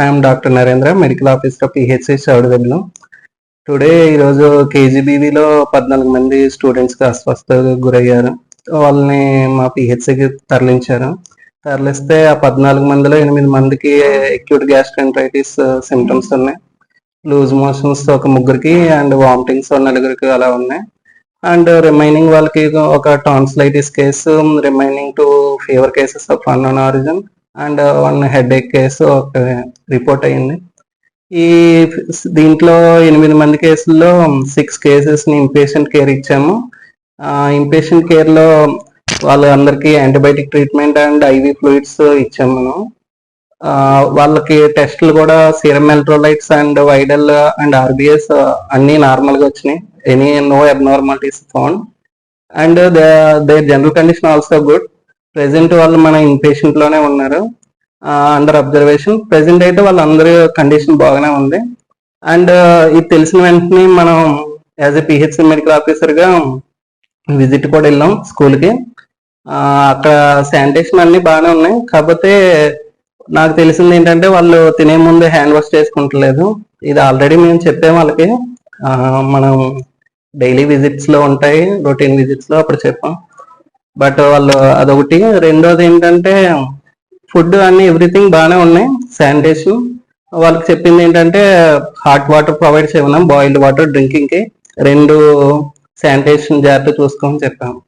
I'm doctor Narendra medical officer PHC Chowdavelu today ఈరోజు కేజీబీవీలో పద్నాలుగు మంది స్టూడెంట్స్కి అస్వస్థతకు గురయ్యారు. వాళ్ళని మా పిహెచ్సికి తరలించారు. తరలిస్తే ఆ పద్నాలుగు మందిలో ఎనిమిది మందికి అక్యూట్ గ్యాస్ట్రెంట్రైటిస్ సిమ్టమ్స్ ఉన్నాయి. లూజ్ మోషన్స్ ఒక ముగ్గురికి అండ్ వామిటింగ్స్ నలుగురికి అలా ఉన్నాయి. అండ్ రిమైనింగ్ వాళ్ళకి ఒక tonsillitis case remaining two fever cases of unknown origin and one headache case ఒక రిపోర్ట్ అయింది ఈ దీంట్లో ఎనిమిది మంది కేసుల్లో సిక్స్ కేసెస్ని ఇంపేషెంట్ కేర్ ఇచ్చాము. ఇంపేషెంట్ కేర్లో వాళ్ళందరికీ antibiotic treatment and IV fluids ఇచ్చాము మనం. వాళ్ళకి టెస్ట్లు కూడా serum electrolytes and Widal and RBS అన్నీ నార్మల్గా వచ్చినాయి. Any no abnormalities found. And they general condition also good. Present వాళ్ళు మన ఇన్పేషెంట్లోనే ఉన్నారు. అండర్ అబ్జర్వేషన్ ప్రెసెంట్ అయితే వాళ్ళందరి కండిషన్ బాగానే ఉంది. అండ్ ఇది తెలిసిన వెంటనే మనం యాజ్ ఎ పిహెచ్సి మెడికల్ ఆఫీసర్గా విజిట్ కూడా వెళ్ళాం స్కూల్కి అక్కడ శానిటేషన్ అన్ని బాగానే ఉన్నాయి. కాకపోతే నాకు తెలిసింది ఏంటంటే వాళ్ళు తినే ముందు హ్యాండ్ వాష్ చేసుకుంటలేదు. ఇది ఆల్రెడీ మేము చెప్పాము వాళ్ళకి. మనం డైలీ విజిట్స్లో ఉంటాయి రొటీన్ విజిట్స్లో అప్పుడు చెప్పాం. బట్ వాళ్ళు అదొకటి. రెండోది ఏంటంటే ఫుడ్ అన్ని ఎవ్రీథింగ్ బాగానే ఉన్నాయి. శానిటేషన్. వాళ్ళకి చెప్పింది ఏంటంటే హాట్ వాటర్ ప్రొవైడ్ చేయమన్నాం బాయిల్డ్ వాటర్ డ్రింకింగ్కి రెండు శానిటేషన్ జాగ్రత్త చూసుకోమని చెప్పాము.